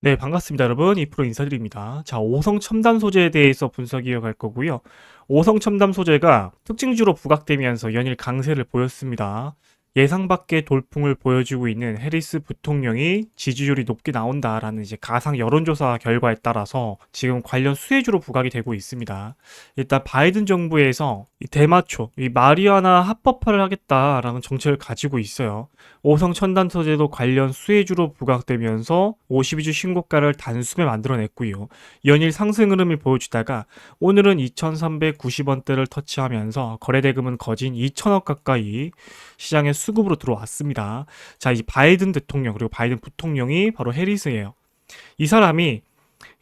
네, 반갑습니다, 여러분. 이프로 인사드립니다. 자, 오성 첨단 소재에 대해서 분석 이어갈 거고요. 오성 첨단 소재가 특징주로 부각되면서 연일 강세를 보였습니다. 예상 밖의 돌풍을 보여주고 있는 해리스 부통령이 지지율이 높게 나온다라는 이제 가상 여론조사 결과에 따라서 지금 관련 수혜주로 부각이 되고 있습니다. 일단 바이든 정부에서 이 대마초, 이 마리아나 합법화를 하겠다라는 정책을 가지고 있어요. 오성 첨단 소재도 관련 수혜주로 부각되면서 52주 신고가를 단숨에 만들어냈고요. 연일 상승 흐름을 보여주다가 오늘은 2,390원대를 터치하면서 거래대금은 거진 2천억 가까이 시장에 수급으로 들어왔습니다. 자, 이 바이든 대통령 그리고 바이든 부통령이 바로 해리스예요. 이 사람이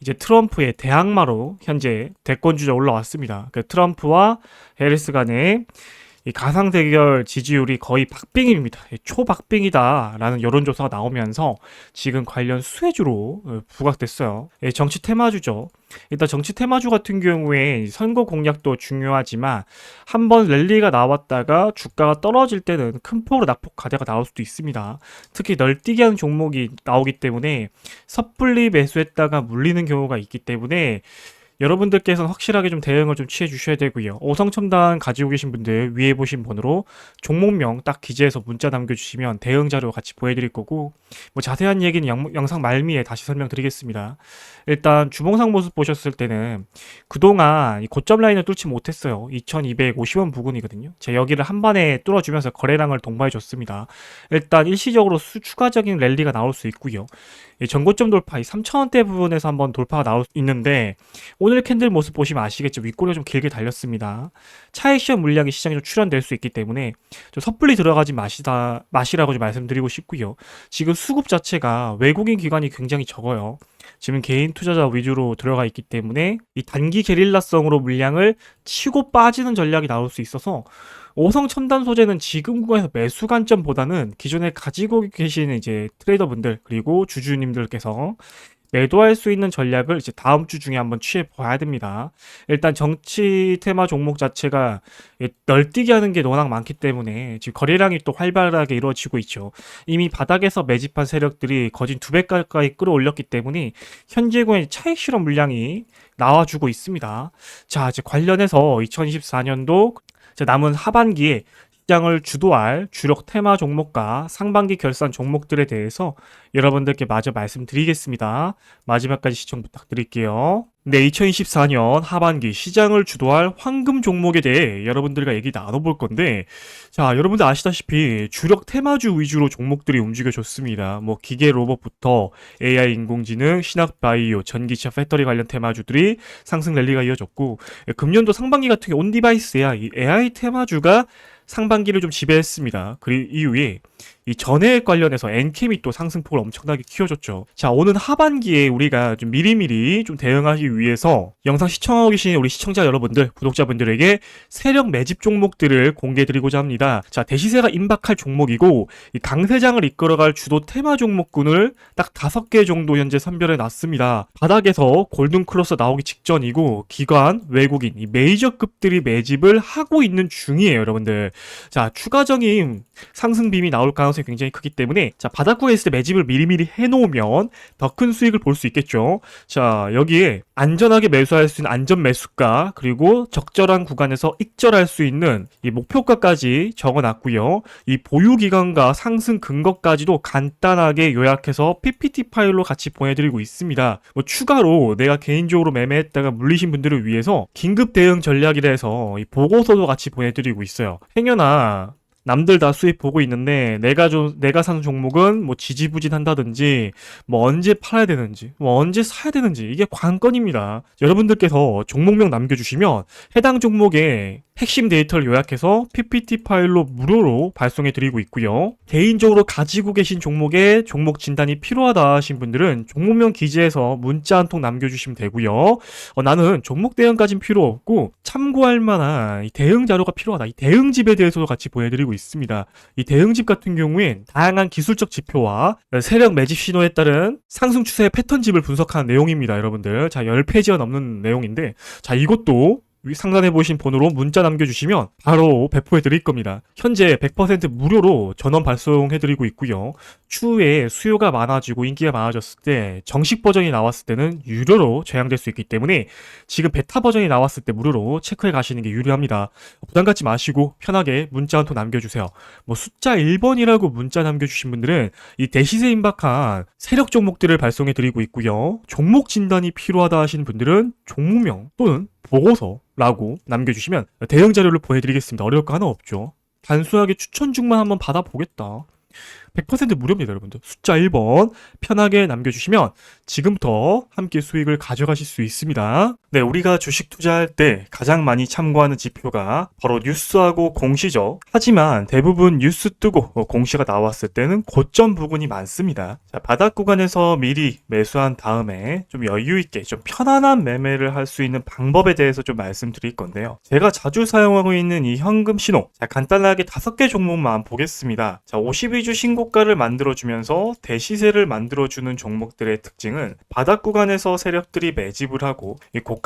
이제 트럼프의 대항마로 현재 대권 주자 올라왔습니다. 그 트럼프와 해리스 간의 이 가상 대결 지지율이 거의 박빙입니다. 초박빙이다라는 여론조사가 나오면서 지금 관련 수혜주로 어, 부각됐어요. 예, 정치 테마주죠. 일단 정치 테마주 같은 경우에 선거 공약도 중요하지만 한번 랠리가 나왔다가 주가가 떨어질 때는 큰 폭으로 낙폭 가대가 나올 수도 있습니다. 특히 널뛰기 하는 종목이 나오기 때문에 섣불리 매수했다가 물리는 경우가 있기 때문에 여러분들께서는 확실하게 좀 대응을 좀 취해 주셔야 되고요. 오성 첨단 가지고 계신 분들 위에 보신 번호로 종목명 딱 기재해서 문자 남겨주시면 대응 자료 같이 보여드릴 거고 뭐 자세한 얘기는 영, 영상 말미에 다시 설명드리겠습니다. 일단 주봉상 모습 보셨을 때는 그동안 이 고점 라인을 뚫지 못했어요. 2250원 부근이거든요. 제가 여기를 한 번에 뚫어주면서 거래량을 동반해 줬습니다. 일단 일시적으로 수, 추가적인 랠리가 나올 수 있고요. 이 전고점 돌파, 이 3천원대 부분에서 한번 돌파가 나올 수 있는데 오늘 캔들 모습 보시면 아시겠죠? 윗꼬리가 좀 길게 달렸습니다. 차익 시험 물량이 시장에 좀 출현될 수 있기 때문에 좀 섣불리 들어가지 마시다, 마시라고 좀 말씀드리고 싶고요. 지금 수급 자체가 외국인 기관이 굉장히 적어요. 지금 개인 투자자 위주로 들어가 있기 때문에 이 단기 게릴라성으로 물량을 치고 빠지는 전략이 나올 수 있어서 오성 첨단 소재는 지금 구간에서 매수 관점보다는 기존에 가지고 계신 이제 트레이더분들 그리고 주주님들께서 매도할 수 있는 전략을 이제 다음 주 중에 한번 취해 봐야 됩니다. 일단 정치 테마 종목 자체가 널뛰기 하는 게 워낙 많기 때문에 지금 거래량이 또 활발하게 이루어지고 있죠. 이미 바닥에서 매집한 세력들이 거진 두 배 가까이 끌어올렸기 때문에 현재 구간의 차익 실험 물량이 나와주고 있습니다. 자, 이제 관련해서 2024년도 남은 하반기에 시장을 주도할 주력 테마 종목과 상반기 결산 종목들에 대해서 여러분들께 마저 말씀드리겠습니다. 마지막까지 시청 부탁드릴게요. 네, 2024년 하반기 시장을 주도할 황금 종목에 대해 여러분들과 얘기 나눠볼 건데, 자, 여러분들 아시다시피 주력 테마주 위주로 종목들이 움직여줬습니다. 뭐, 기계 로봇부터 AI 인공지능, 신학 바이오, 전기차 배터리 관련 테마주들이 상승 랠리가 이어졌고, 금년도 상반기 같은 경우 온디바이스야 이 AI 테마주가 상반기를 좀 지배했습니다. 그 이후에 이 전해액 관련해서 엔캠이 또 상승폭을 엄청나게 키워줬죠. 자, 오늘 하반기에 우리가 좀 미리미리 좀 대응하기 위해서 영상 시청하고 계신 우리 시청자 여러분들, 구독자분들에게 세력 매집 종목들을 공개드리고자 합니다. 자, 대시세가 임박할 종목이고 이 강세장을 이끌어갈 주도 테마 종목군을 딱 다섯 개 정도 현재 선별해 놨습니다. 바닥에서 골든 클로스 나오기 직전이고 기관, 외국인, 이 메이저급들이 매집을 하고 있는 중이에요, 여러분들. 자, 추가적인 상승 빔이 나올 가능성이 굉장히 크기 때문에 자 바닥구에 있을 때 매집을 미리미리 해놓으면 더 큰 수익을 볼 수 있겠죠. 자 여기에 안전하게 매수할 수 있는 안전 매수가 그리고 적절한 구간에서 익절할 수 있는 이 목표가까지 적어놨고요. 이 보유 기간과 상승 근거까지도 간단하게 요약해서 PPT 파일로 같이 보내드리고 있습니다. 뭐 추가로 내가 개인적으로 매매했다가 물리신 분들을 위해서 긴급 대응 전략이라 해서 이 보고서도 같이 보내드리고 있어요. 행여나 남들 다 수익 보고 있는데 내가 좀 내가 사는 종목은 뭐 지지부진한다든지 뭐 언제 팔아야 되는지 뭐 언제 사야 되는지 이게 관건입니다. 여러분들께서 종목명 남겨주시면 해당 종목에 핵심 데이터를 요약해서 PPT 파일로 무료로 발송해 드리고 있고요. 개인적으로 가지고 계신 종목에 종목 진단이 필요하다 하신 분들은 종목명 기재에서 문자 한 통 남겨주시면 되고요. 어, 나는 종목 대응까진 필요 없고 참고할 만한 대응 자료가 필요하다. 이 대응집에 대해서도 같이 보여드리고 있습니다. 이 대응집 같은 경우엔 다양한 기술적 지표와 세력 매집 신호에 따른 상승 추세의 패턴집을 분석하는 내용입니다, 여러분들. 자, 10페이지가 넘는 내용인데, 자, 이것도 위 상단에 보신 번호로 문자 남겨주시면 바로 배포해 드릴 겁니다. 현재 100% 무료로 전원 발송해 드리고 있고요. 추후에 수요가 많아지고 인기가 많아졌을 때 정식 버전이 나왔을 때는 유료로 제한될 수 있기 때문에 지금 베타 버전이 나왔을 때 무료로 체크해 가시는 게 유리합니다. 부담 갖지 마시고 편하게 문자 한 통 남겨주세요. 뭐 숫자 1번이라고 문자 남겨주신 분들은 이 대시세 임박한 세력 종목들을 발송해 드리고 있고요. 종목 진단이 필요하다 하시는 분들은 종목명 또는 보고서라고 남겨주시면 대형 자료를 보내드리겠습니다. 어려울 거 하나 없죠. 단순하게 추천 중만 한번 받아보겠다. 100% 무료입니다, 여러분들. 숫자 1번 편하게 남겨주시면 지금부터 함께 수익을 가져가실 수 있습니다. 네, 우리가 주식 투자할 때 가장 많이 참고하는 지표가 바로 뉴스하고 공시죠. 하지만 대부분 뉴스 뜨고 어, 공시가 나왔을 때는 고점 부분이 많습니다. 자, 바닥 구간에서 미리 매수한 다음에 좀 여유 있게 좀 편안한 매매를 할 수 있는 방법에 대해서 좀 말씀드릴 건데요. 제가 자주 사용하고 있는 이 현금 신호. 자, 간단하게 다섯 개 종목만 보겠습니다. 자, 52주 신고가를 만들어 주면서 대시세를 만들어 주는 종목들의 특징은 바닥 구간에서 세력들이 매집을 하고 이 고가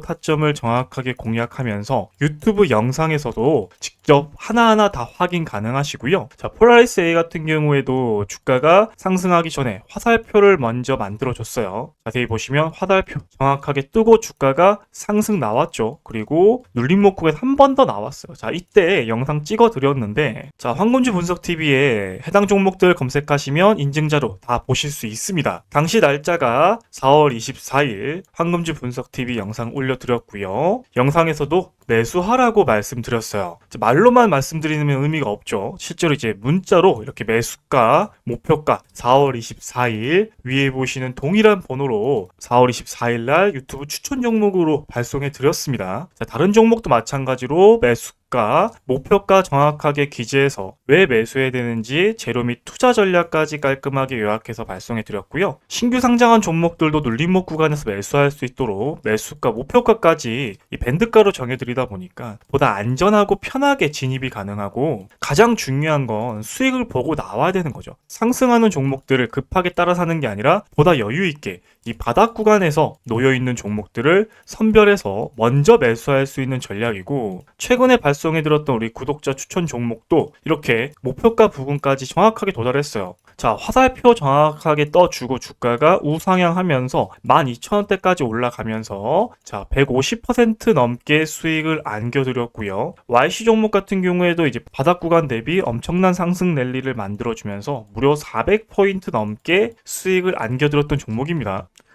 타점을 정확하게 공략하면서 유튜브 영상에서도 직접 하나하나 다 확인 가능하시고요. 자, 폴라리스 A 같은 경우에도 주가가 상승하기 전에 화살표를 먼저 만들어 줬어요. 자세히 보시면 화살표 정확하게 뜨고 주가가 상승 나왔죠. 그리고 눌림목국에 한 번 더 나왔어요. 자, 이때 영상 찍어 드렸는데 자, 황금주 분석 TV에 해당 종목들 검색하시면 인증자로 다 보실 수 있습니다. 당시 날짜가 4월 24일 황금주 분석 TV 영상 올 려드렸고요. 영상에서도 매수하라고 말씀드렸어요. 말로만 말씀드리면 의미가 없죠. 실제로 이제 문자로 이렇게 매수가, 목표가 4월 24일 위에 보시는 동일한 번호로 4월 24일 날 유튜브 추천 종목으로 발송해 드렸습니다. 자, 다른 종목도 마찬가지로 매수 가 목표가 정확하게 기재해서 왜 매수해야 되는지 재료 및 투자 전략까지 깔끔하게 요약해서 발송해 드렸고요. 신규 상장한 종목들도 눌림목 구간에서 매수할 수 있도록 매수가, 목표가까지 이 밴드가로 정해 드 리다 보니까 보다 안전하고 편하게 진입이 가능하고 가장 중요한 건 수익을 보고 나와야 되는 거죠. 상승하는 종목들을 급하게 따라 사는 게 아니라 보다 여유 있게 이 바닥 구간에서 놓여 있는 종목들을 선별해서 먼저 매수할 수 있는 전략이고 최근에 발송해 들었던 우리 구독자 추천 종목도 이렇게 목표가 부분까지 정확하게 도달했어요. 자, 화살표 정확하게 떠주고 주가가 우상향하면서 12,000원대까지 올라가면서 자, 150% 넘게 수익을 안겨드렸고요. YC 종목 같은 경우에도 이제 바닥 구간 대비 엄청난 상승 랠리를 만들어주면서 무려 400포인트 넘게 수익을 안겨드렸던 종목입니다.